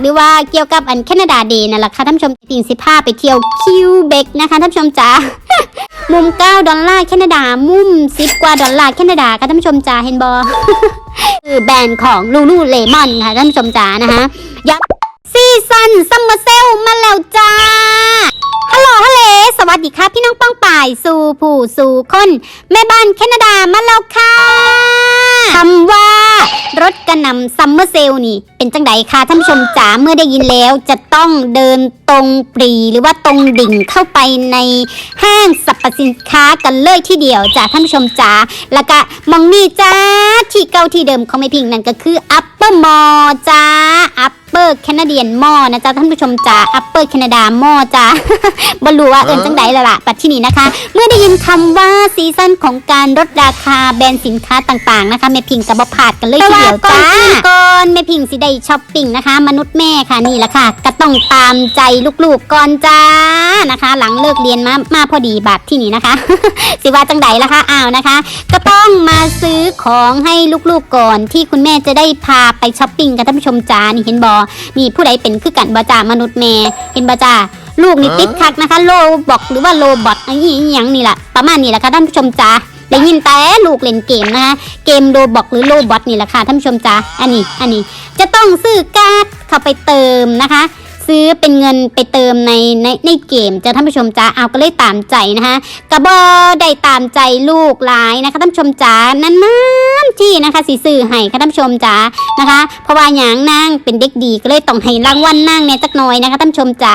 หรือว่าเกี่ยวกับอันแคนาดาเดย์นั่นแหละค่ะท่านผู้ชมปิงสิพาไปเที่ยวคิวเบกนะคะท่านผู้ชมจ๋ามุม 9 ดอลลาร์แคนาดา มุม 10 กว่าดอลลาร์แคนาดาค่ะท่านผู้ชมจ๋าเห็นบอคือแบรนด์ของลูลูเลมอนค่ะท่านผู้ชมจ๋านะคะยับซีซันซัมเมอร์เซลมาแล้วจ้า ลโหลฮัลโหลสวัสดีค่ะพี่น้องป้องป่ายสู่ผู้สู่คน แม่บ้านแคนาดามาแล้วค่ะคำว่ารถกระนำซัมเมอร์เซลนี่ เป็นจังไดคะท่านผู้ชมจ๋าเมื่อได้ยินแล้วจะต้องเดินตรงปรีหรือว่าตรงดิ่งเข้าไปในห้างสรรพสินค้ากันเลยที่เดียวจ้าท่านผู้ชมจ๋าแล้วก็มองนี่จ้าที่เก่าที่เดิมของไม่พิงนั่นก็คือ Upper Mall จ้าอัป Upper Canadian Mall นะจ๊ะท่านผู้ชมจ๋า Upper Canada Mall จ้าบรรู้ว่าเอินจังไดและล่ะปัดที่นี่นะคะ เมื่อได้ยินคำว่าซีซั่นของการลดราคาแบรนด์สินค้าต่างๆนะคะแม่พิงกับบพลาดกันเลยทีเดียวจ้าก่อนแม่พิงสิได้ช้อปปิ้งนะคะ มนุษย์แม่ค่ะนี่แหละค่ะก็ต้องตามใจลูกๆก่อนจ้านะคะ หลังเลิกเรียนมามาพอดีบัตรที่นี่นะคะ สิว่าจังไดล่ะคะอ้าวนะคะ ก็ต้องมาซื้อของให้ลูกๆก่อน ที่คุณแม่จะได้พาไปช้อปปิ้งกันท่านผู้ชมจ้านี่เห็นบอนี่ผู้ใดเป็นคือกันบอจ้ามนุษย์แม่เห็นบอจ้าลูกนี่ติดคักนะคะโลบอกหรือว่าโลบอทอะไรอย่างนี่แหละประมาณนี้แหละค่ะท่านผู้ชมจ้าได้ยินแต่ลูกเล่นเกมนะคะเกมโลบอกหรือโลบอทนี่แหละค่ะท่านผู้ชมจ้าอันนี้อันนี้จะต้องซื้อการ์ดเข้าไปเติมนะคะ ซื้อเป็นเงินไปเติมในในในเกมจะท่านผู้ชมจ้าเอาก็เลยตามใจนะคะกระบอได้ตามใจลูกหลายนะคะท่านผู้ชมจ้านานๆที่นะคะสีซื้อให้ค่ะท่านผู้ชมจ้านะคะ เพราะว่าอย่างนางเป็นเด็กดีก็เลยต้องให้รางวัลนางเนี่ยจักหน่อยนะคะท่านผู้ชมจ้า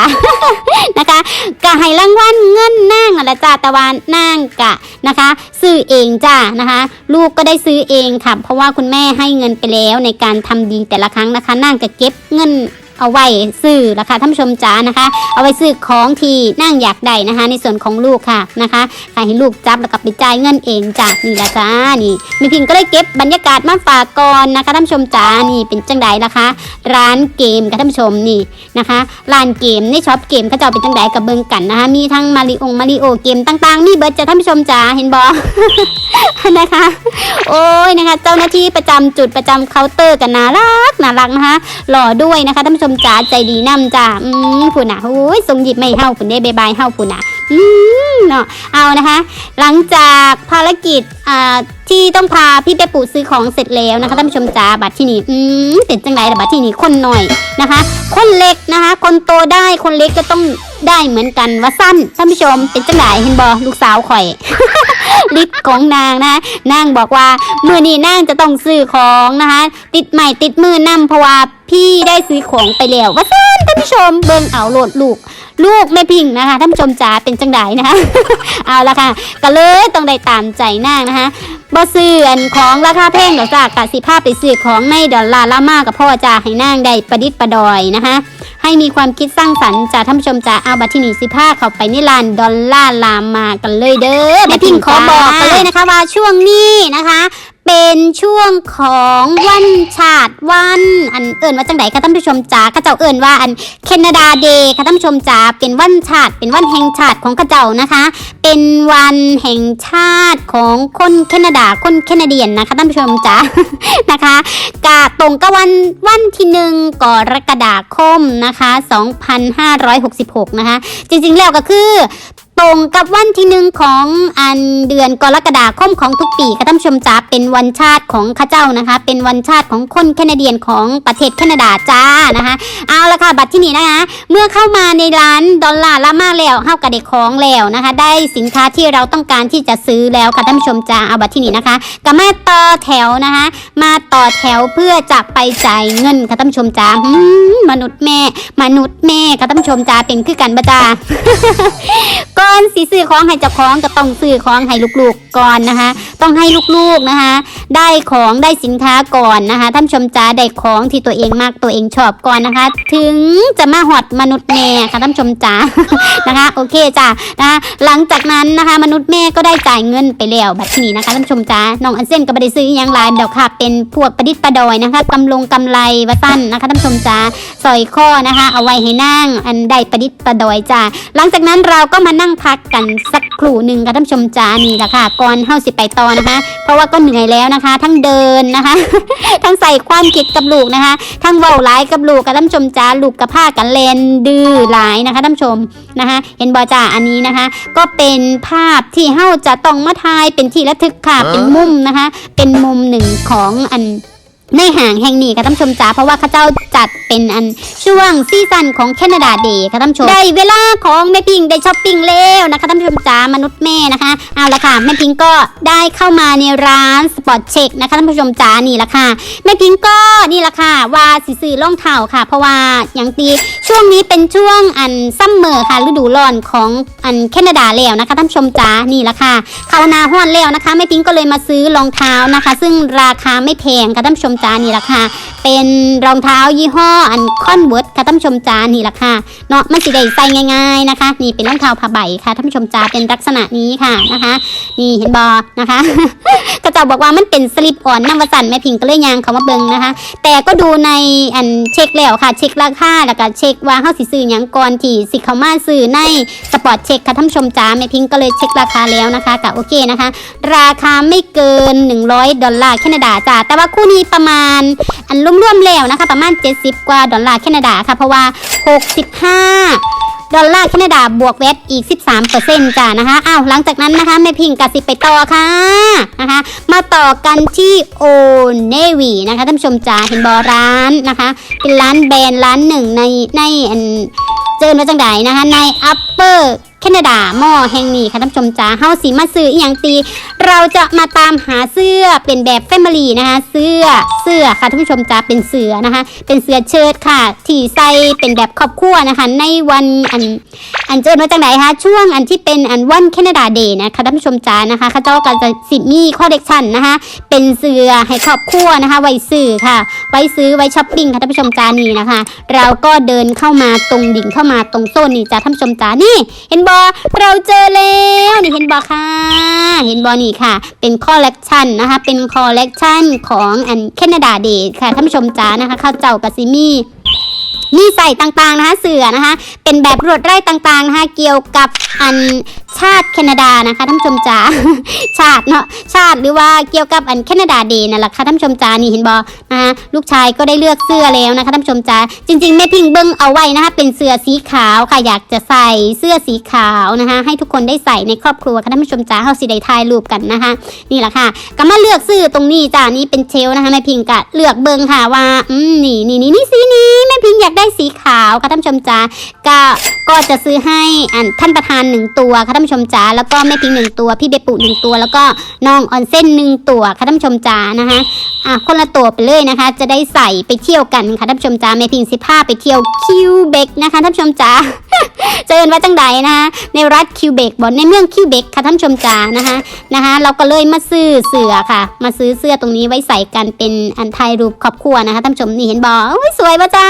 นะคะก็ให้รางวัลเงินนางนั่นแหละจ้าต่ว่านางกะนะคะ ซื้อเองจ้านะคะ ลูกก็ได้ซื้อเองค่ะเพราะว่าคุณแม่ให้เงินไปแล้วในการทำดีแต่ละครั้งนะคะนางก็เก็บเงิน เอาไว้ซื้อราคาท่านผู้ชมจ๋านะคะ เอาไว้ซื้อของที่นั่งอยากได้นะคะ ในส่วนของลูกค่ะนะคะใครให้ลูกจับแล้วก็ไปจ่ายเงินเองจ้ะนี่ละจ้านี่มีพิงก็เลยเก็บบรรยากาศมาฝากก่อนนะคะท่านผู้ชมจ๋านี่เป็นจังไดละคะ ร้านเกมกับท่านผู้ชมนี่นะคะร้านเกมในช็อปเกมเขาจะเอาเป็นจังไดกับเบิงกันนะคะ มีทั้งมาริโอมาริโอเกมต่างๆมีเบิร์ดจะท่านผู้ชมจ๋าเห็นบอนะคะ โอ้ยนะคะ เจ้าหน้าที่ประจำจุดประจำเคาน์เตอร์กันน่ารักน่ารักนะคะหล่อด้วยนะคะท่านผู้ชมชมจ๋าใจดีนํจ้าอืมผู้น่ะโอ้ยทรงหยิบไม่เฮาผู้ได้บายบายเฮาผู้น่ะอืมเนาะเอานะคะ หลังจากภารกิจอ่าที่ต้องพาพี่เปปูซื้อของเสร็จแล้วนะคะท่านผู้ชมจ๋าบัตรที่นี่อืมเป็นจังไรล่บัตรที่นี่คนหน่อยนะคะ คนเล็กนะคะ คนโตได้คนเล็กก็ต้องได้เหมือนกันว่าสั้นท่านผู้ชมเป็นจังไรเห็นบอลูกสาวข่อยลิตของนางนะคะนางบอกว่าเมื่อนี้นางจะต้องซื้อของนะคะ ติดใหม่ติดมือนำเพราะว่าพี่ได้ซื้อของไปแล้วว่าซ่นท่านผู้ชมเบิ่งเอาโหลดลูกลูกแม่พิงนะคะท่านผู้ชมจ๋าเป็นจังไดนะคะ เอาละค่ะ ก็เลยต้องได้ตามใจนางนะคะบ่ซื้ออันของราคาแพงดอกจ้ากะสิภาพไปซื้อของในดอลลาร์ละมากกับพ่อจ้าให้นางได้ประดิษฐ์ประดอยนะคะ ให้มีความคิดสร้างสรรค์จาท่านผู้ชมจาเอาบัตรที่หนี่สิผ้าเข้าไปในลานดอลลาร์ลามมากันเลยเด้อแม่พิงขอบอกกันเลยนะคะว่าช่วงนี้นะคะ เป็นช่วงของวันชาติวัน อันเอิ่นว่าจังไดคะท่านผู้ชมจ๋าข้าเจ้าเอิ่นว่าอันแคนาดาเดย์ค่ะท่านผู้ชมจ๋าเป็นวันชาติ เป็นวันแห่งชาติของข้าเจ้านะคะ เป็นวันแห่งชาติของคนแคนาดาคนแคนาเดียนนะคะท่านผู้ชมจ๋านะคะกะตรงกับวันวันที่หนึ่งกรกฎาคมนะคะ 2566 นะคะ จริงๆแล้วก็คือ ตรงกับวันที่หนึ่งของอันเดือนกรกฎาคมของทุกปีค่ะท่านผู้ชมจ๋าเป็นวันชาติของข้าเจ้านะคะ เป็นวันชาติของคนแคนาเดียนของประเทศแคนาดาจ้านะคะ เอาละค่ะบัตรที่นี่นะคะ เมื่อเข้ามาในร้านดอลลาร์ละมาแล้วเข้ากับเด็กของแล้วนะคะ ได้สินค้าที่เราต้องการที่จะซื้อแล้วค่ะท่านผู้ชมจ้าเอาบัตรที่นี่นะคะก็มาต่อแถวนะคะ มาต่อแถวเพื่อจะไปจ่ายเงินค่ะท่านผู้ชมจ้ามมนุษย์แม่ มนุษย์แม่ค่ะท่านผู้ชมจ้าเป็นคือกันบะจ้าก่อนสิซื้อของให้เจ้าของก็ต้องซื้อของให้ลูกๆก่อนนะคะ ต้องให้ลูกๆนะคะ ได้ของได้สินค้าก่อนนะคะ ท่านชมจ้าได้ของที่ตัวเองมากตัวเองชอบก่อนนะคะ ถึงจะมาหอดมนุษย์แม่ค่ะท่านชมจ้านะคะ โอเคจ้านะคะหลังจากนั้นนะคะ มนุษย์แม่ก็ได้จ่ายเงินไปแล้วบัตรนี้นะคะท่านชมจ้าน้องอันเซนก็ไม่ได้ซื้อยังหลายดอกค่ะ เป็นพวกประดิษฐ์ประดอยนะคะกำลงกำไรวัสั้นนะคะท่านชมจ้าสอยข้อนะคะ เอาไว้ให้นั่ง อันได้ประดิษฐ์ประดอยจ้าหลังจากนั้นเราก็มานั่งพักกันสักครู่หนึ่งค่ะท่านผู้ชมจ้านี่แหละค่ะก่อนเฮาสิไปต่อนะคะ เพราะว่าก็เหนื่อยแล้วนะคะ ทั้งเดินนะคะ ทั้งใส่ความคิดกับลูกนะคะ ทั้งเว้าหลายกับลูกกับท่านผู้ชมจ้าลูกกับผ้ากันเลนดื้อหลายนะคะท่านผู้ชมนะคะ เห็นบอจ้าอันนี้นะคะ ก็เป็นภาพที่เฮาจะต้องมาทายเป็นที่ระทึกค่ะเป็นมุมนะคะ เป็นมุมหนึ่งของอัน ในห่างแห่งนี้ค่ะท่านชมจ๋าเพราะว่าข้าเจ้าจัดเป็นอันช่วงซีซั่นของแคนาดาเดย์ค่ะท่านชมได้เวลาของแม่พิงได้ช้อปปิ้งแล้วนะคะท่านชมจ๋ามนุษย์แม่นะคะเอาละค่ะแม่พิงก็ได้เข้ามาในร้านสปอร์ตเช็คนะคะท่านผู้ชมจ๋านี่ละค่ะแม่พิงก็นี่ละค่ะว่าสิซื้อรองเท้าค่ะ เพราะว่าอย่างตีช่วงนี้เป็นช่วงอันซัมเมอร์ค่ะฤดูร้อนของอันแคนาดาแล้วนะคะท่านชมจ๋านี่ละค่ะเข้าหนาห้อนแล้วนะคะแม่พิงก็เลยมาซื้อรองเท้านะคะ ซึ่งราคาไม่แพงค่ะท่านชมจานี่แหละค่ะเป็นรองเท้ายี่ห้ออันคอนเวิร์ดค่ะท่านผู้ชมจ้านี่แหละค่ะเนาะมันสิได้ใส่ง่ายๆนะคะ นี่เป็นรองเท้าผ้าใบค่ะท่านผู้ชมจ้าเป็นลักษณะนี้ค่ะนะคะ นี่เห็นบอนะคะก็จะบอกว่ามันเป็นสลิปอ่อนน้ำวสันแม่พิงก็เลยยางเขามาเบิงนะคะ แต่ก็ดูในอันเช็คแล้วค่ะ เช็คราคาแล้วก็เช็คว่าเฮาสิซื้อหยังก่อนที่สิเขามาซื้อในสปอร์ตเช็คค่ะท่านผู้ชมจ้าแม่พิงก็เลยเช็คราคาแล้วนะคะก็โอเคนะคะ ราคาไม่เกิน 100 ดอลลาร์แคนาดาจ้าแต่ว่าคู่นี้ประมาณ อันรวมๆแล้วนะคะ ประมาณ 70 กว่าดอลลาร์แคนาดาค่ะเพราะว่า 65 ดอลลาร์แคนาดาบวกแวตอีก 13%จ้านะคะอ้าวหลังจากนั้นนะคะแม่พิงกับสิไปต่อค่ะนะคะ มาต่อกันที่โอเนวีนะคะท่านผู้ชมจ้าเห็นบอร้านนะคะ เป็นร้านแบรนด์ร้านหนึ่งในในเจอมาจังไดนะคะใน upper แคนาดาหม้อแห่งนี้ค่ะท่านผู้ชมจ้าเฮาสีมาซื้ออีหยังตี เราจะมาตามหาเสื้อเป็นแบบแฟมิลี่นะคะ เสื้อเสื้อค่ะท่านผู้ชมจ้าเป็นเสื้อนะคะ เป็นเสื้อเชิ้ตค่ะ ที่ใส่เป็นแบบครอบครัวนะคะ ในวันอันอันเจอมาจากไหนคะช่วงอันที่เป็นอันวันแคนาดาเดย์นะคะท่านผู้ชมจ้านะคะข้าเจ้าก็จะสิมีคอลเลกชันนะคะ เป็นเสื้อให้ครอบครัวนะคะ ไว้ซื้อค่ะ ไว้ซื้อไว้ช้อปปิ้งค่ะท่านผู้ชมจ้านี่นะคะ เราก็เดินเข้ามาตรงดิ่งเข้ามาตรงโซนนี่จ้าท่านผู้ชมจ้านี่เห็นบอเราเจอแล้วนี่เห็นบอค่ะ เห็นบอนี่ค่ะ เป็นคอลเลกชันนะคะ เป็นคอลเลกชันของอันแคนาดาเดทค่ะท่านผู้ชมจ้านะคะข้าเจ้ากับซิมี่ มีใส่ต่างๆนะคะเสือนะคะ เป็นแบบรวดไร่ต่างๆนะคะเกี่ยวกับอันชาติแคนาดานะคะท่านผู้ชมจ๋าชาติเนาะชาติหรือว่าเกี่ยวกับอันแคนาดาเดย์นั่นแหละค่ะท่านผู้ชมจ๋านี่เห็นบอนะคะลูกชายก็ได้เลือกเสื้อแล้วนะคะท่านผู้ชมจ๋าจริงๆแม่พิงเบิ้งเอาไว้นะคะเป็นเสื้อสีขาวค่ะอยากจะใส่เสื้อสีขาวนะคะให้ทุกคนได้ใส่ในครอบครัวค่ะท่านผู้ชมจ๋าเฮาสิได้ถ่ายรูปกันนะคะ นี่แหละค่ะก็มาเลือกซื้อตรงนี้จ้านี่เป็นเชลนะคะแม่พิงก็เลือกเบิ้งค่ะว่าอืมนี่นี่นี่นี่สีนี้แม่พิงอยากได้สีขาวค่ะท่านผู้ชมจ๋าก็ก็จะซื้อให้อันท่านประธานหนึ่งตัวค่ะท่านผู้ชมจ๋าแล้วก็แม่พิงหนึ่งตัว พี่เบปุหนึ่งตัว แล้วก็น้องออนเส้นหนึ่งตัวค่ะท่านผู้ชมจ๋านะคะอะคนละตัวไปเลยนะคะ จะได้ใส่ไปเที่ยวกันค่ะท่านผู้ชมจ๋าแม่พิงสิพาไปเที่ยวคิวเบกนะคะท่านผู้ชมจ๋าเจอกันไว้ตั้งใดนะคะในรัฐคิวเบกบอนในเมืองคิวเบกค่ะท่านชมจ๋านะคะนะคะเราก็เลยมาซื้อเสื้อค่ะ มาซื้อเสื้อตรงนี้ไว้ใส่กันเป็นอันถ่ายรูปครอบครัวนะคะท่านชมนี่เห็นบอโอ้ยสวยป่ะจ้า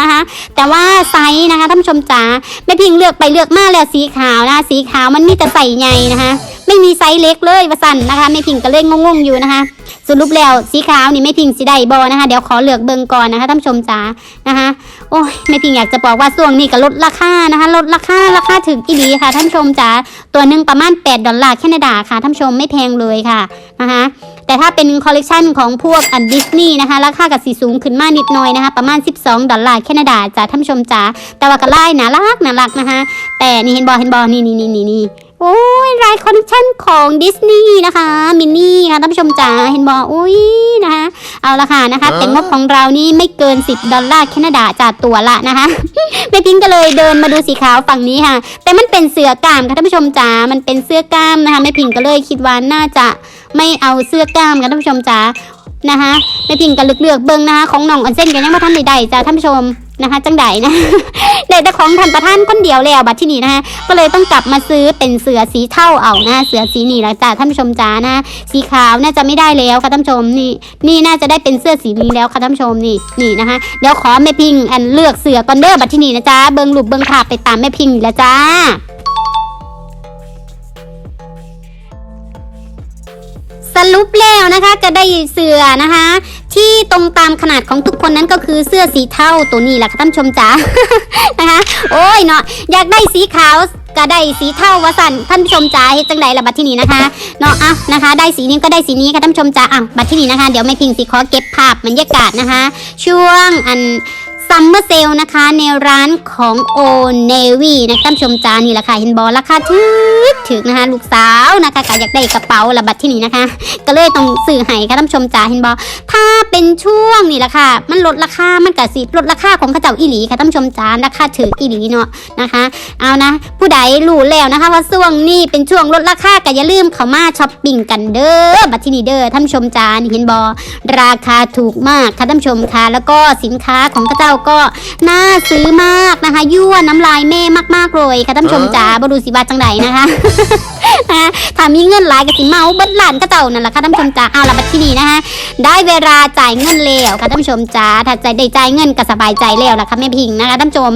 นะคะแต่ว่าไซส์นะคะท่านผู้ชมจ๋าแม่พิงเลือกไปเลือกมาแล้วสีขาวนะคะสีขาวมันมีแต่ใส่ใหญ่นะคะไม่มีไซส์เล็กเลยว่าสั่นนะคะแม่พิงก็เลยงงๆอยู่นะคะสรุปแล้วสีขาวนี่แม่พิงสีได้บอนะคะเดี๋ยวขอเลือกเบิงก่อนนะคะท่านผู้ชมจ๋านะคะโอ้ยแม่พิงอยากจะบอกว่าช่วงนี้ก็ลดราคานะคะลดราคาราคาถึงอีหลีค่ะท่านผู้ชมจ๋าตัวหนึ่งประมาณ 8 ดอลลาร์แคนาดาค่ะท่านผู้ชมไม่แพงเลยค่ะนะคะ แต่ถ้าเป็นคอลเลกชันของพวกอันดิสนีย์นะคะราคากับสีสูงขึ้นมานิดหน่อยนะคะ ประมาณ 12 ดอลลาร์แคนาดาจ้าท่านผู้ชมจ๋าแต่ว่าก็ไล่น่ารักน่ารักนะคะแต่นี่เห็นบอเห็นบอนี่นี่นี่นี่นี่โอ้ยรายคอลเลกชันของดิสนีย์นะคะ มินนี่ค่ะท่านผู้ชมจ๋าเห็นบออุ้ยนะคะ เอาละค่ะนะคะ แต่งบของเรานี่ไม่เกิน 10 ดอลลาร์แคนาดาจากตัวละนะคะแม่พิงก็เลยเดินมาดูสีขาวฝั่งนี้ค่ะ แต่มันเป็นเสื้อกล้ามค่ะท่านผู้ชมจ๋ามันเป็นเสื้อกล้ามนะคะแม่พิงก็เลยคิดว่าน่าจะ ไม่เอาเสื้อกล้ามค่ะท่านผู้ชมจ๋านะคะแม่พิงก็เลือกๆเบิ่งนะคะของน้องออนเส้นกันยังว่าท่านใดๆจ้าท่านผู้ชมนะคะจังใดนะได้แต่ของท่านประธานคนเดียวแล้วบัดที่นี่นะคะก็เลยต้องกลับมาซื้อเป็นเสือสีเท่าเอานะเสือสีนี่แหละจ้าท่านผู้ชมจ้านะ สีขาวน่าจะไม่ได้แล้วค่ะท่านผู้ชมนี่นี่น่าจะได้เป็นเสื้อสีนี้แล้วค่ะท่านผู้ชมนี่นี่นะคะเดี๋ยวขอแม่พิงอันเลือกเสือก่อนเด้อบัดที่นี่นะจ๊ะเบิ่งรูปเบิ่งภาไปตามแม่พิงแหละจ้า รุปแล้วนะคะจะได้เสื้อนะคะ ที่ตรงตามขนาดของทุกคนนั้นก็คือเสื้อสีเทาตัวนี้แหละค่ะท่านชมจ๋านะคะ โอ้ยเนาะอยากได้สีขาวก็ได้สีเทาวะสันท่านชมจ๋าเฮ็ดจังใดล่ะบัดที่นี้นะคะเนาะอะนะคะ ได้สีนี้ก็ได้สีนี้ค่ะท่านชมจ๋าอะบัดที่นี้นะคะ เดี๋ยวแม่พิงสิขอเก็บภาพบรรยากาศนะคะ ช่วงอัน ซัมเมอร์เซลนะคะ ในร้านของโอเนวีนะท่านชมจานี่แหละค่ะเห็นบอราคาถึกถึกนะคะ ลูกสาวนะคะก็อยากได้กระเป๋าละบัดที่นี้นะคะ ก็เลยต้องซื้อให้ค่ะท่านชมจ๋าเห็นบอถ้าเป็นช่วงนี่แหละค่ะ มันลดราคามันก็สิลดราคาของข้าเจ้าอีหลีค่ะท่านชมจ๋าราคาถืออีหลีเนาะนะคะ เอานะ ผู้ใดรู้แล้วนะคะ ว่าช่วงนี้เป็นช่วงลดราคาก็อย่าลืมเข้ามาช้อปปิ้งกันเด้อบัดที่นี้เด้อท่านชมจานเห็นบอราคาถูกมากค่ะท่านชมค่ะแล้วก็สินค้าของข้าเจ้าก็น่าซื้อมากนะคะ ยั่วน้ำลายแม่มากๆเลยค่ะท่านผู้ชมจ๋าบรูสิบาจังไดนะคะ นะถ้ามีเงินหลายก็สิเมาเบิดหลานก็เจ้านั่นแหละค่ะท่านผู้ชมจ๋าเอาละบัดที่นี้นะคะได้เวลาจ่ายเงินแล้วค่ะท่านผู้ชมจ๋าถ้าใจได้จ่ายเงินก็สบายใจแล้วล่ะค่ะแม่พิงนะคะท่านผู้ชม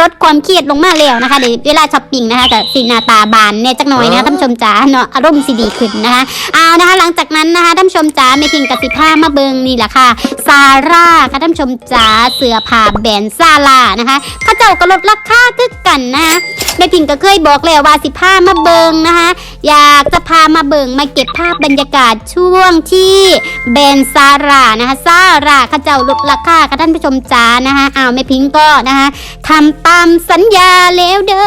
ลดความเครียดลงมาแล้วนะคะเดี๋ยวเวลาช้อปปิ้งนะคะแต่สีหน้าตาบานเนี่ยจักหน่อยนะคะท่านผู้ชมจ๋าเนาะอารมณ์สิดีขึ้นนะคะเอานะคะหลังจากนั้นนะคะท่านผู้ชมจ๋าแม่พิงกับสิผ้ามาเบิงนี่แหละค่ะซาร่าค่ะท่านผู้ชมจ๋าเสื้อผ้าแบรนด์ซาร่านะคะเข้าเจ้าก็ลดราคาคือกันนะคะแม่พิงก็เคยบอกแล้วว่าสิผ้ามาเบิงนะคะ อยากจะพามาเบิงมาเก็บภาพบรรยากาศช่วงที่เบนซาร่านะคะซาร่าเข้าเจ้าลดราคาค่ะท่านผู้ชมจ้านะคะอ้าวแม่พิงก็นะคะทำตามสัญญาแล้วเด้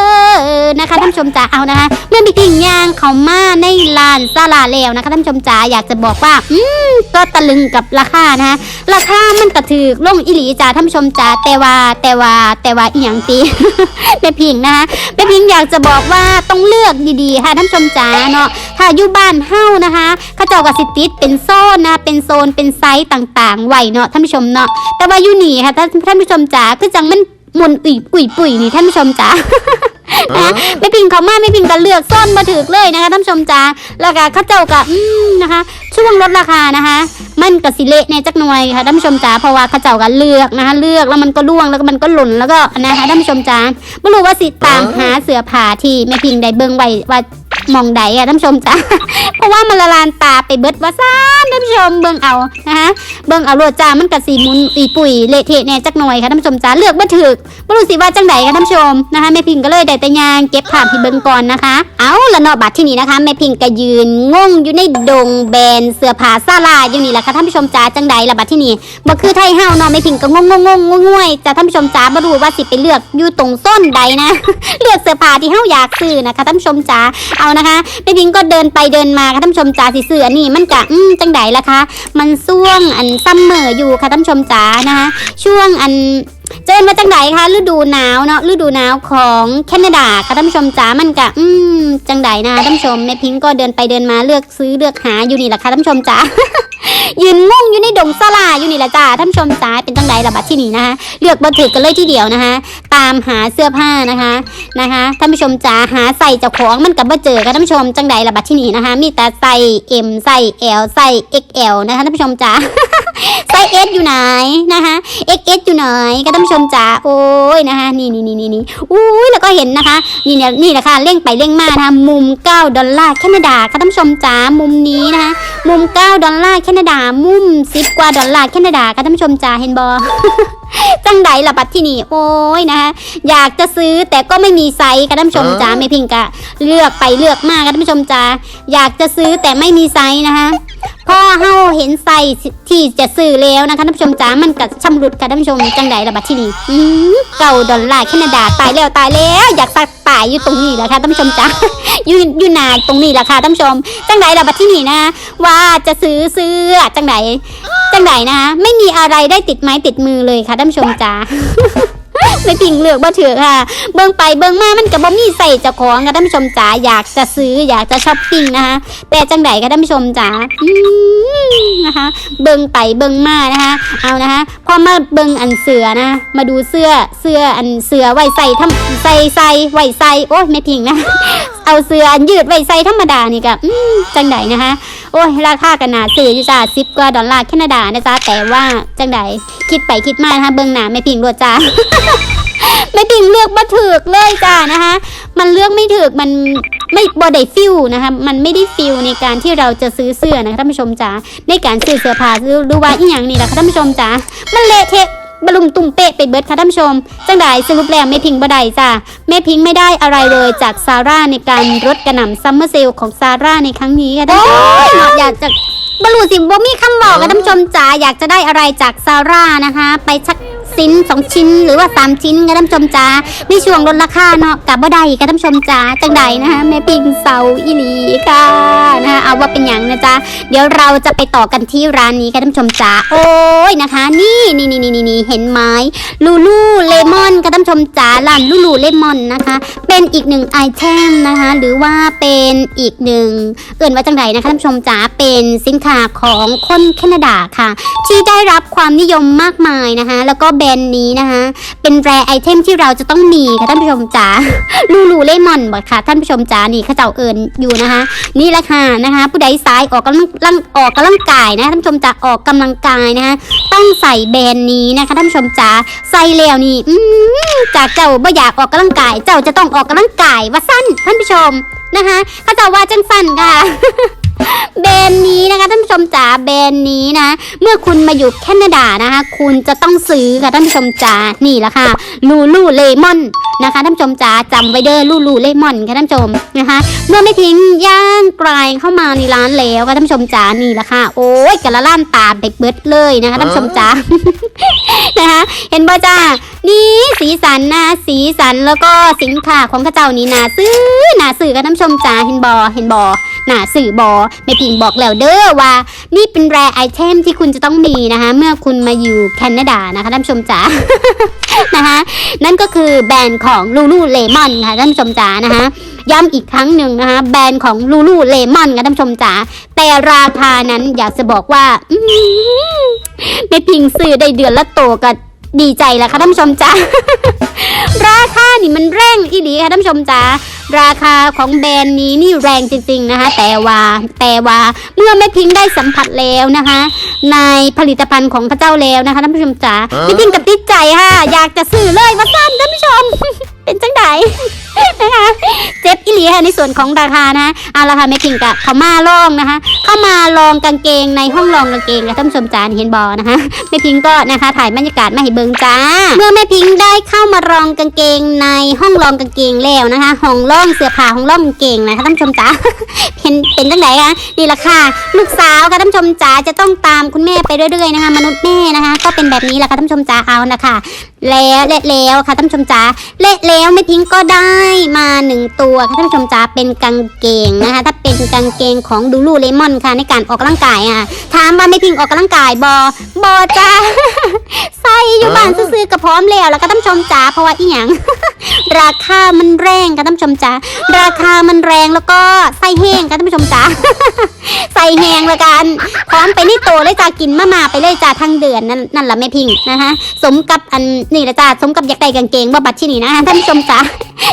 อนะคะท่านผู้ชมจ๋าเอานะคะ เมื่อมีพิงย่างเขามาในลานซาลาแล้วนะคะท่านผู้ชมจ๋าอยากจะบอกว่า อืมก็ตะลึงกับราคานะคะราคามันกระถือลงอิหลีจ๋าท่านผู้ชมจ๋าแต่ว่าแต่ว่าแต่ว่าอีหยังตีแม่พิงนะคะแม่พิงอยากจะบอกว่าต้องเลือกดีๆค่ะท่านผู้ชมจ๋าเนาะถ้าอยู่บ้านเฮ้านะคะเข้าเจ้าก็สิติดเป็นโซนนะเป็นโซนเป็นไซส์ต่างๆ ไว้เนาะท่านผู้ชมเนาะแต่ว่าอยู่นี่ค่ะท่านท่านผู้ชมจ๋าคือจังมัน หมุนอุ่ยปุ๋ยปุ๋ยนี่ท่านผู้ชมจ๋านะไม่พิงเขามาไม่พิงกันเลือกซ่อนมาถือเลยนะคะท่านผู้ชมจ้าแล้วก็เข้าเจ้ากับอืมนะคะ ช่วงลดราคานะคะ มันกสิเละในจักหน่วยค่ะท่านผู้ชมจ้าเพราะว่าเข้าเจ้ากันเลือกนะคะ เลือกแล้วมันก็ล่วงแล้วก็มันก็หล่นแล้วก็นะคะท่านผู้ชมจ้าไม่รู้ว่าสิตามหาเสื้อผ้าที่แม่พิงได้เบิ่งไว้ว่า มองใดอะท่านผู้ชมจ้าเพราะว่ามันละลานตาไปเบิดว่าซ่านท่านผู้ชมเบิ่งเอานะคะเบิ่งเอาโลดจ้ามันกะสีมุนอีปุ๋ยเละเทะแน่จักหน่อยค่ะท่านผู้ชมจ้าเลือกบ่ถึกบ่รู้สิว่าจังใดค่ะท่านผู้ชมนะคะแม่พิงก็เลยได้แต่ยางเก็บภาพที่เบิ่งก่อนนะคะ เอาละเนาะบัดที่นี้นะคะแม่พิงก็ยืนงงอยู่ในดงแบนเสื้อผ้าซาลาอยู่นี่แหละค่ะท่านผู้ชมจ้าจังใดละบัดที่นี้บ่คือไทยเฮาเนาะแม่พิงก็งงงงงงวยจ้าท่านผู้ชมจ้าบ่รู้ว่าสิไปเลือกอยู่ตรงส้นใดนะ เลือกเสื้อผ้าที่เฮาอยากซื้อนะคะท่านผู้ชมจ้าเอานะคะแม่พิงก็เดินไปเดินมาค่ะท่านผู้ชมจ๋าสีเสืออันนี้มันกะอืมจังไดล่ะคะ มันช่วงอันซัมเมอร์อยู่ค่ะท่านผู้ชมจ๋านะคะ ช่วงอันเจนมาจังไดคะฤดูหนาวเนาะฤดูหนาวของแคนาดาค่ะท่านผู้ชมจ๋ามันกะอืมจังไดนะท่านผู้ชมแม่พิงก็เดินไปเดินมาเลือกซื้อเลือกหาอยู่นี่แหละค่ะท่านผู้ชมจ๋า ยืนงงอยู่ในดงสลาอยู่นี่แหละจ้าท่านผู้ชมจ้าเป็นจังใดล่ะบัดที่นี่นะคะเลือกบันทึกกันเลยทีเดียวนะคะ ตามหาเสื้อผ้านะคะนะคะท่านผู้ชมจ๋าหาใส่เจ้าของมันกับบ่เจอค่ะท่านผู้ชมจังใดล่ะบัดที่นี่นะคะ มีแต่ใส่ M ใส่ L ใส่ XL นะคะท่านผู้ชมจ๋าไซส์ S อยู่ไหนนะคะ XS อยู่ไหนก็ท่านผู้ชมจ๋าโอ้ยนะคะนี่นี่นี่นี่นี่อุ้ยแล้วก็เห็นนะคะ นี่เนี่ยนี่แหละค่ะเร่งไปเร่งมานะคะมุม 9 ดอลลาร์แคนาดาค่ะท่านผู้ชมจ๋ามุมนี้นะคะ มุม 9 ดอลลาร์แคนาดา มุม 10 กว่าดอลลาร์แคนาดาค่ะท่านผู้ชมจ๋าเห็นบอ จังใดล่ะบัดที่นี่โอ้ยนะคะอยากจะซื้อแต่ก็ไม่มีไซส์ค่ะท่านผู้ชมจ๋าไม่พิงกะ เลือกไปเลือกมาค่ะท่านผู้ชมจ๋าอยากจะซื้อแต่ไม่มีไซส์นะคะพอเฮาเห็นไซส์ที่จะซื้อแล้วนะคะท่านผู้ชมจ๋ามันกับชำรุดค่ะท่านผู้ชมจังใดล่ะบัดที่นี่อืมเก่าดอลลาร์แคนาดาตายแล้วตายแล้ว อยากสักตายอยู่ตรงนี้แหละค่ะท่านผู้ชมจ๋าอยู่อยู่นาตรงนี้แหละค่ะท่านผู้ชม จังใดล่ะบัดที่นี่นะว่าจะซื้อซื้อจังใดจังใดนะไม่มีอะไรได้ติดไม้ติดมือเลยค่ะท่านชมจ๋าไม่พิงเลือกบ่ถือค่ะ เบิ่งไปเบิ่งมามันก็บ่มีใส่เจ้าของค่ะท่านผู้ชมจ๋าอยากจะซื้ออยากจะช้อปปิ้งนะคะแต่จังใดค่ะท่านผู้ชมจ๋าอืมนะคะ เบิ่งไปเบิ่งมานะคะ เอานะคะพอมาเบิ่งอันเสือนะ มาดูเสื้อเสื้ออันเสือไว้ใส่ทำใส่ใส่ไว้ใส่โอ้ยไม่พิงนะ เอาเสื้ออันยืดไว้ใส่ธรรมดานี่ก็อืมจังใดนะคะ โอ้ย ราคากันหนาซื้ออยู่จ้าสิบกว่าดอลลาร์แคนาดานะจ๊ะแต่ว่าจังใดคิดไปคิดมานะคะเบิ่งหนาไม่พิงรวดจ้าไม่พิงเลือกบ่ถูกเลยจ้านะคะ มันเลือกไม่ถูกมันไม่บอได้ฟิลนะคะ มันไม่ได้ฟิลในการที่เราจะซื้อเสื้อนะคะท่านผู้ชมจ๋าในการซื้อเสื้อผ้าซื้อหรือว่าอีหยังนี่แหละค่ะท่านผู้ชมจ๋ามันเละเทะ บลุมตุ่มเป๊ะไปเบิดค่ะท่านผู้ชม จังไดสรุปแล้วแม่พิงบ่ได้จ้ะแม่พิงไม่ได้อะไรเลยจากซาร่าในการรดกระหน่ำซัมเมอร์เซลของซาร่าในครั้งนี้ค่ะท่านผู้ชมเนาะอยากจะบรรลุสิบ่มีคำบอกค่ะท่านผู้ชมจ๋าอยากจะได้อะไรจากซาร่านะคะ ไปชัก ชิ้นสองชิ้น หรือว่าสามชิ้นค่ะท่านผู้ชมจ๋าในช่วงลดราคาเนาะกับบ่ได้ค่ะท่านผู้ชมจ๋าจังใดนะคะแม่พิงเสาอีหลีค่ะนะคะเอาว่าเป็นอย่างนะจ๊ะเดี๋ยวเราจะไปต่อกันที่ร้านนี้ค่ะท่านผู้ชมจ๋าโอ้ยนะคะ นี่นี่นี่นี่นี่เห็นไหมลูลูเลมอนค่ะท่านผู้ชมจ๋าร้านลูลูเลมอนนะคะ เป็นอีกหนึ่งไอเทมนะคะ หรือว่าเป็นอีกหนึ่งเอื่นว่าจังใดนะคะท่านผู้ชมจ๋าเป็นสินค้าของคนแคนาดาค่ะ ที่ได้รับความนิยมมากมายนะคะ แล้วก็แบรนด์นี้นะคะ เป็นแรไอเทมที่เราจะต้องมีค่ะท่านผู้ชมจ๋าลูลูเลมอนบอกค่ะ ท่านผู้ชมจ๋านี่ข้าเจ้าเอิญอยู่นะคะ นี่แหละค่ะนะคะ ผู้ใดสายออกกำลังลังออกกำลังกายนะคะท่านผู้ชมจ๋าออกกำลังกายนะคะ ต้องใส่แบรนด์นี้นะคะท่านผู้ชมจ๋าใส่แล้วนี่อืมจากเจ้าบ่อยากออกกำลังกาย เจ้าจะต้องออกกำลังกายว่าสั้นท่านผู้ชมนะคะข้าเจ้าว่าจังสั้นค่ะ แบรนด์นี้นะคะท่านผู้ชมจ๋าแบรนด์นี้นะ เมื่อคุณมาอยู่แคนาดานะคะ คุณจะต้องซื้อค่ะท่านผู้ชมจ๋านี่แหละค่ะลูลูเลมอนนะคะท่านผู้ชมจ๋าจำไว้เด้อลูลูเลมอนค่ะท่านผู้ชมนะคะ เมื่อไม่ทิ้งย่างกลเข้ามาในร้านแล้วค่ะท่านผู้ชมจ๋านี่แหละค่ะ โอ้ยกระล่านตาไปเบิดเลยนะคะท่านผู้ชมจ๋านะคะ เห็นบ่จ้านี่สีสันนะสีสันแล้วก็สินค้าของข้าเจ้านี่นาซื้อหนาซื้อกันท่านผู้ชมจ๋าเห็นบอเห็นบอหนาสื่อบอไม่พิงบอกแล้วเด้อว่า นี่เป็นแรไอเทมที่คุณจะต้องมีนะคะ เมื่อคุณมาอยู่แคนาดานะคะท่านชมจ๋านะคะนั่นก็คือแบรนด์ของลูลูเลมอนค่ะท่านชมจ๋านะคะย้ำอีกครั้งหนึ่งนะคะ แบรนด์ของลูลูเลมอนค่ะท่านชมจ๋าแต่ราคานั้นอยากจะบอกว่าอื้อหือไม่พิงซื้อได้เดือนละโตก็ ดีใจแล้วค่ะท่านผู้ชมจ๋าราคานี่มันแรงอีหลีค่ะท่านผู้ชมจ๋าราคาของแบรนด์นี้นี่แรงจริง ๆนะคะ แต่ว่าแต่ว่าเมื่อแม่พิงได้สัมผัสแล้วนะคะ ในผลิตภัณฑ์ของพระเจ้าแล้วนะคะท่านผู้ชมจ๋าแม่พิงกับติดใจค่ะ อยากจะซื้อเลยว่าสั้นท่านผู้ชม เป็นจังไดนะคะเจ็บอีหลีค่ะในส่วนของราคานะเอาละค่ะแม่พิงกับเขามาลองนะคะ เข้ามาลองกางเกงในห้องลองกางเกงค่ะท่านผู้ชมจ๋าเห็นบอนะคะแม่พิงก็นะคะถ่ายบรรยากาศมาให้เบิงจ้า เมื่อแม่พิงได้เข้ามาลองกางเกงในห้องลองกางเกงแล้วนะคะห้องล่องเสื้อผ้าห้องล่องกางเกงนะคะท่านผู้ชมจ๋าเป็นเป็นจังไดคะนี่ละค่ะลูกสาวค่ะท่านผู้ชมจ๋าจะต้องตามคุณแม่ไปเรื่อยๆนะคะมนุษย์แม่นะคะ ก็เป็นแบบนี้แหละค่ะท่านผู้ชมจ๋าเอานะคะแล้วและแล้วค่ะท่านผู้ชมจ๋าและแล้วแม่พิงก็ได้มาหนึ่งตัวค่ะท่านผู้ชมจ๋าเป็นกางเกงนะคะ ถ้าเป็นกางเกงของดูลูเลมอนค่ะในการออกกำลังกายอะถามว่าแม่พิงออกกำลังกายบอบอจ้าใส่อยู่บ้านซื้อๆกับพร้อมแล้วแล้วก็ท่านผู้ชมจ๋าเพราะว่าอีหยังราคามันแรงค่ะท่านผู้ชมจ๋าราคามันแรงแล้วก็ไส้แห้งค่ะท่านผู้ชมจ๋าใส่แหงละกันพร้อมไปนี่โตเลยจ้ากินมามาไปเลยจ้าทั้งเดือนนั่นนั่นละแม่พิงนะคะสมกับอันนี่ละจ้าสมกับอยากได้กางเกงบ่บัดที่นี่นะท่านผู้ชมจ๋า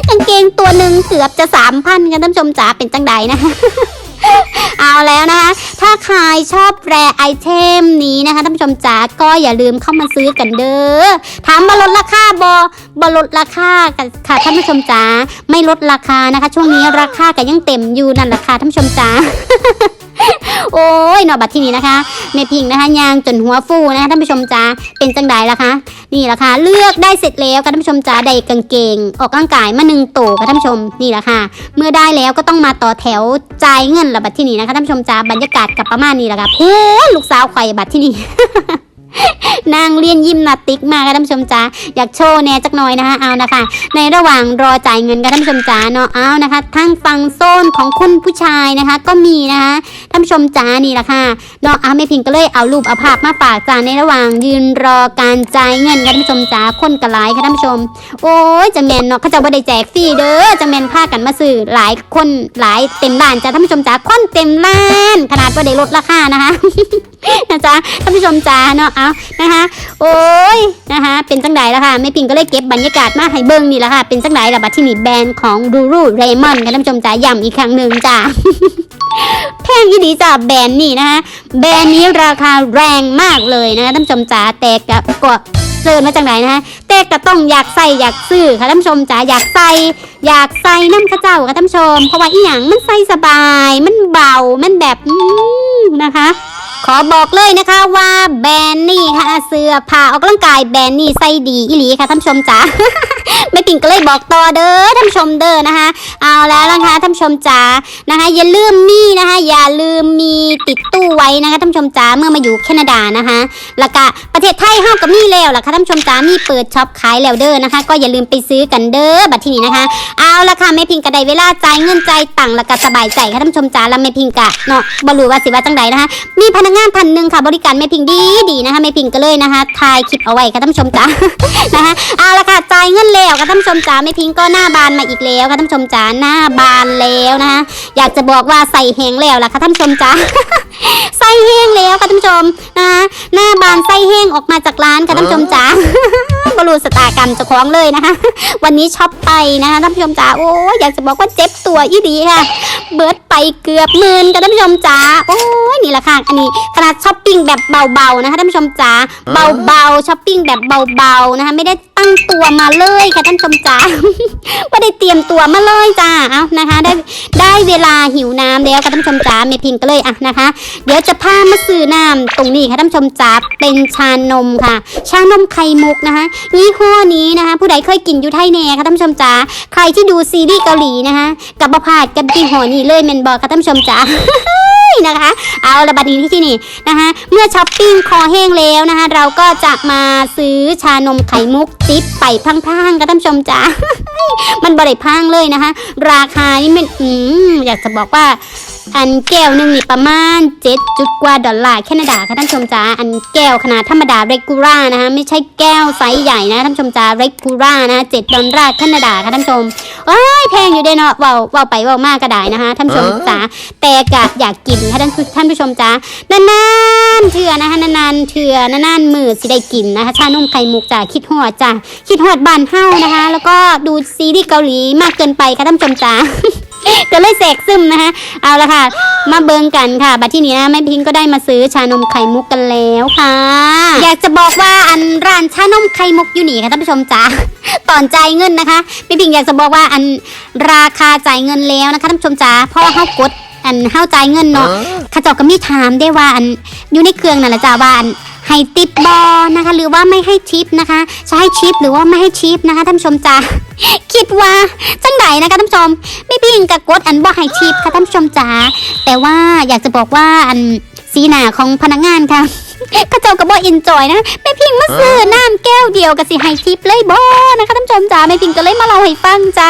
กางเกงตัวหนึ่งเกือบจะสามพันกันท่านชมจ๋าเป็นจังใดนะคะเอาแล้วนะคะ ถ้าใครชอบแรไอเทมนี้นะคะท่านผู้ชมจ๋าก็อย่าลืมเข้ามาซื้อกันเด้อถามมาลดราคาบอบลดราคากันค่ะท่านผู้ชมจ๋าไม่ลดราคานะคะ ช่วงนี้ราคาก็ยังเต็มอยู่นั่นแหละค่ะท่านผู้ชมจ๋า โอ้ยหนอบัดที่นี้นะคะแม่พิงนะคะยางจนหัวฟูนะคะท่านผู้ชมจ้าเป็นจังใดล่ะคะ นี่แหละค่ะเลือกได้เสร็จแล้วค่ะท่านผู้ชมจ้าได้กางเกง ออกกำลังกายมาหนึ่งตัวค่ะท่านผู้ชมนี่แหละค่ะ เมื่อได้แล้วก็ต้องมาต่อแถวจ่ายเงินละบัดที่นี้นะคะท่านผู้ชมจ้าบรรยากาศกับประมาณนี้แหละค่ะพูนลูกสาวไข่บัดที่นี่ นางเรียนยิมนาติกมาค่ะท่านผู้ชมจ๋าอยากโชว์แน่จักหน่อยนะคะเอานะคะ ในระหว่างรอจ่ายเงินค่ะท่านผู้ชมจ๋าเนาะเอานะคะทั้งฝั่งโซนของคุณผู้ชายนะคะ ก็มีนะคะท่านผู้ชมจ๋านี่แหละค่ะเนาะเอาแม่พิงก็เลยเอารูปเอาภาพมาฝากจ้าในระหว่างยืนรอการจ่ายเงินค่ะท่านผู้ชมจ๋าคนกระหลายค่ะท่านผู้ชม โอ้ยจังแมนเนาะเขาจะบ่ได้แจกฟรีเด้อจังแมนพากันมาซื้อหลายคนหลายเต็มร้านจ้าท่านผู้ชมจ๋าคนเต็มร้าน ขนาดว่าได้ลดราคานะคะ นะจ๊ะท่านผู้ชมจ๋าเนาะเอานะคะ โอ้ยนะคะ เป็นจังไดล่ะค่ะแม่พิงก็เลยเก็บบรรยากาศมาให้เบิ่งนี่แหละค่ะ เป็นจังไดละบัดที่นี่แบรนด์ของดูรูเรมอนค่ะท่านผู้ชมจ๋าย้ำอีกครั้งหนึ่งจ้าแพงยี่ดีจ้าแบรนด์นี่นะคะแบรนด์นี้ราคาแรงมากเลยนะคะท่านผู้ชมจ๋าแต่กับก็เจอมาจากไหนนะคะแต่ก็ต้องอยากใส่อยากซื้อค่ะท่านผู้ชมจ๋าอยากใส่อยากใส่น้ำข้าเจ้าค่ะท่านผู้ชมเพราะว่าอีหยังมันใส่สบายมันเบามันแบบนะคะ ขอบอกเลยนะคะว่าแบรนด์นี่ค่ะเสื้อผ้าออกกำลังกายแบรนด์นี่ใส่ดีอีหลีค่ะท่านชมจ๋าไม่ปิ่งก็เลยบอกต่อเด้อท่านชมเด้อนะคะ เอาแล้วนะคะท่านชมจ๋านะคะ อย่าลืมมีนะคะ อย่าลืมมีติดตู้ไว้นะคะท่านชมจ๋าเมื่อมาอยู่แคนาดานะคะแล้วก็ประเทศไทยห้าก็มีแล้วล่ะค่ะท่านชมจ๋ามีเปิดช็อปขายแล้วเด้อนะคะ ก็อย่าลืมไปซื้อกันเด้อบัดที่นี้นะคะ เอาละค่ะแม่พิงกระไดเวลาจ่ายเงินใจตังแล้วก็สบายใจค่ะท่านชมจ๋าแล้วแม่พิงกะเนาะบรู้ว่าสิว่าจังใดนะคะมีพนักงานท่านหนึ่งค่ะบริการแม่พิงดีดีนะคะแม่พิงก็เลยนะคะถ่ายคลิปเอาไว้ค่ะท่านผู้ชมจ๋านะคะเอาละค่ะจ่ายเงินแล้วค่ะท่านผู้ชมจ๋าแม่พิงก็หน้าบานมาอีกแล้วค่ะท่านผู้ชมจ๋าหน้าบานแล้วนะคะอยากจะบอกว่าใส่แหงแล้วล่ะค่ะท่านผู้ชมจ๋าใส่แห้งแล้วค่ะท่านผู้ชมนะคะหน้าบานไส้แห้งออกมาจากร้านค่ะท่านผู้ชมจ๋าบ รูสตากรรมเจะคล้าของเลยนะคะ วันนี้ช็อปไปนะคะท่านผู้ชมจ๋าโอ้ยอยากจะบอกว่าเจ็บตัวอีดีค่ะ เบิร์ดไปเกือบหมื่นค่ะท่านผู้ชมจ๋าโอ้ยนี่แหละค่ะอันนี้ขนาดช้อปปิ้งแบบเบาๆนะคะท่านผู้ชมจ๋าเบาๆช้อปปิ้งแบบเบาๆนะคะไม่ได้ตั้งตัวมาเลยค่ะท่านชมจ๋าไม่ได้เตรียมตัวมาเลยจ้าเอานะคะ ได้ได้เวลาหิวน้ำแล้วค่ะท่านชมจ๋าเมพิงก็เลยอะนะคะ เดี๋ยวจะพามาซื้อน้ำตรงนี้ค่ะท่านชมจ๋าเป็นชานมค่ะ ชานมไข่มุกนะคะยี่ห้อนี้นะคะ ผู้ใดเคยกินอยู่ไทยแน่ค่ะท่านชมจ๋าใครที่ดูซีรีส์เกาหลีนะคะกับบะพาดกับยี่ห้อนี้เลยเมนบอกค่ะท่านชมจ๋านะคะ เอาละบัดนี้ที่ที่นี่นะคะ เมื่อช้อปปิ้งคอแห้งแล้วนะคะ เราก็จะมาซื้อชานมไข่มุกติ๊บไปพังๆค่ะท่านผู้ชมจ้ามันบริพังเลยนะคะ ราคานี่มันอืมอยากจะบอกว่าอันแก้วหนึ่งนี่ประมาณ7จุดกว่าดอลลาร์แคนาดาค่ะท่านผู้ชมจ๋าอันแก้วขนาดธรรมดาเรกูล่านะคะไม่ใช่แก้วไซส์ใหญ่นะท่านผู้ชมจ๋าเรกูล่านะเจ็ดดอลลาร์แคนาดาค่ะท่านผู้ชมเอ้ยแพงอยู่เด้เนาะเบาเบาไปเบามากก็ได้นะคะท่านผู้ชมจ๋าแต่กะอยากกินค่ะท่านผู้ท่านผู้ชมจ๋านานๆเถื่อนะคะนานๆเถื่อนานๆมือสิได้กินนะคะชานมไข่มุกจ๋าคิดฮอดจ้ะคิดฮอดบ้านเฮานะคะ แล้วก็ดูซีรีส์เกาหลีมากเกินไปค่ะท่านผู้ชมจ๋าก็เลยแสกซึมนะคะเอาละค่ะมาเบิงกันค่ะ บัดที่นี้นะแม่พิงก็ได้มาซื้อชานมไข่มุกกันแล้วค่ะ อยากจะบอกว่าอันร้านชานมไข่มุกอยู่นี่ค่ะท่านผู้ชมจ๋าตอนจ่ายเงินนะคะแม่พิงอยากจะบอกว่าอันราคาจ่ายเงินแล้วนะคะท่านผู้ชมจ๋าเพราะว่าเฮากดอันเฮาจ่ายเงินเนาะเข้าเจ้าก็มีถามได้ว่าอันอยู่ในเครื่องนั่นแหละจ้าว่าอัน ให้ติปบอนะคะ หรือว่าไม่ให้ทิปนะคะจะให้ชิปหรือว่าไม่ให้ชิปนะคะท่านผู้ชมจ๋าคิดว่าจังไหนนะคะท่านผู้ชมไม่พิงกับกดอันบ่ให้ชิปค่ะท่านผู้ชมจ๋าแต่ว่าอยากจะบอกว่าอันสีหน้าของพนักงานค่ะเขาเจ้าก็บ่อินจอยนะแม่พิงมาซื้อน้ำแก้วเดียวกับสิให้ทิปเลยบ่นะคะท่านผู้ชมจ๋าแม่พิงก็เลยมาเล่าให้ฟังจ้า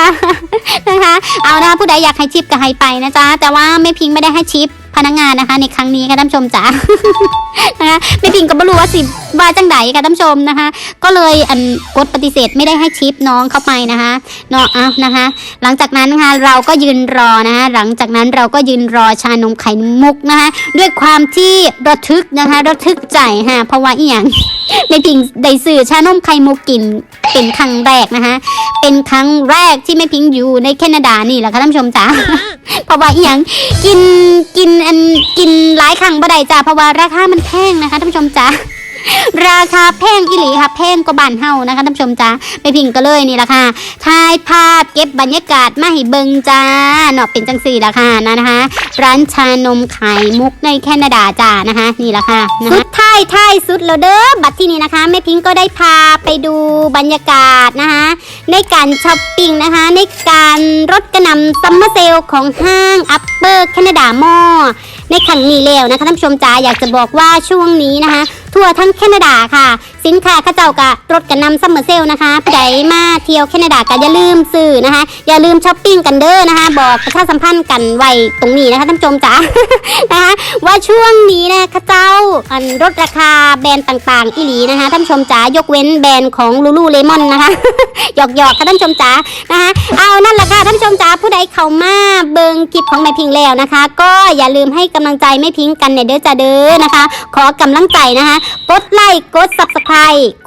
นะคะ เอานะคะผู้ใดอยากให้ชิปก็ให้ไปนะจ๊ะแต่ว่าแม่พิงไม่ได้ให้ชิป พนักงานนะคะ ในครั้งนี้ค่ะท่านผู้ชมจ๋านะคะไม่ปิงก็ไม่รู้ว่าสิว่าจังไดค่ะท่านผู้ชมนะคะ ก็เลยอันกดปฏิเสธไม่ได้ให้ชิปน้องเข้าไปนะคะเนาะเอานะคะ หลังจากนั้นนะคะเราก็ยืนรอนะคะ หลังจากนั้นเราก็ยืนรอชานมไข่มุกนะคะ ด้วยความที่ระทึกนะคะระทึกใจฮะเพราะว่าอีหยัง ในพิงได้สื่อชานมไข่มุกกินเป็นครั้งแรกนะคะ เป็นครั้งแรกที่แม่พิงอยู่ในแคนาดานี่แหละค่ะท่านผู้ชมจ๋าเพราะว่าอีหยังกินกินอันกินหลายครั้งบ่ได้จ้าเพราะว่าราคามันแพงนะคะท่านผู้ชมจ๋า ราคาแพงอีหลีค่ะแพงกว่าบ้านเฮานะคะท่านผู้ชมจ้าไปพิงก็เลยนี่ละค่ะถ่ายภาพเก็บบรรยากาศมาให้เบิงจ้าเนาะเป็นจังสี่ละค่ะนะนะคะ ร้านชานมไข่มุกในแคนาดาจ้านะคะ นี่ละค่ะสุดท้ายท้ายสุดแล้วเด้อบัดที่นี้นะคะแม่พิงก็ได้พาไปดูบรรยากาศนะคะ ในการช้อปปิ้งนะคะ ในการรถกระนำซัมเมอร์เซลของห้างอัปเปอร์แคนาดามอในครั้งนี้แล้วนะคะท่านผู้ชมจ๋าอยากจะบอกว่าช่วงนี้นะคะ ทั่วทั้งแคนาดาค่ะ สินค้าข้าเจ้ากะรถกันนำซัมเมอร์เซลนะคะผู้ใดมาเที่ยวแคนาดาก็อย่าลืมซื้อนะคะ อย่าลืมช้อปปิ้งกันเด้อนะคะ บอกประชาสัมพันธ์กันไว้ตรงนี้นะคะท่านผู้ชมจ๋านะคะว่าช่วงนี้นะข้าเจ้าอันลดราคาแบรนด์ต่างๆอีหลีนะคะท่านผู้ชมจ๋ายกเว้นแบรนด์ของลูลูเลมอนนะคะหยอกหยอกๆค่ะท่านผู้ชมจ๋านะคะเอานั่นแหละค่ะท่านผู้ชมจ๋าผู้ใดเข้ามาเบิงคลิปของแม่พิงแล้วนะคะ ก็อย่าลืมให้กำลังใจแม่พิงกันเนี่ยเด้อจ้าเด้อนะคะ ขอกำลังใจนะคะ กดไลค์กด subscribe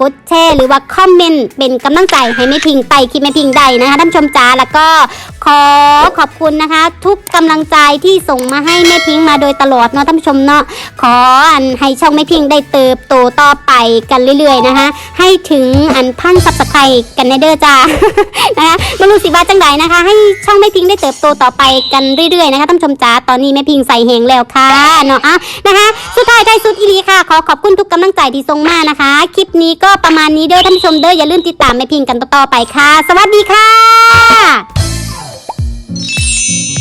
กดแชร์หรือว่าคอมเมนต์เป็นกำลังใจให้แม่พิงไปคลิปแม่พิงได้นะคะท่านชมจ้าแล้วก็ขอขอบคุณนะคะ ทุกกำลังใจที่ส่งมาให้แม่พิงมาโดยตลอดเนาะท่านผู้ชมเนาะขออันให้ช่องแม่พิงได้เติบโตต่อไปกันเรื่อย ๆนะคะ ให้ถึงอันพันซับสไครกันในเด้อจ้านะคะไม่รู้สิว่าจังใดนะคะ ให้ช่องแม่พิงได้เติบโตต่อไปกันเรื่อยๆนะคะท่านผู้ชมจ้าตอนนี้แม่พิงใส่แหงแล้วค่ะเนาะอะนะคะ สุดท้ายได้สุดอีลีค่ะ ขอขอบคุณทุกกำลังใจที่ส่งมานะคะ คลิปนี้ก็ประมาณนี้เด้อท่านผู้ชมเด้ออย่าลืมติดตามแม่พิงกันต่อๆไปค่ะ สวัสดีค่ะ Música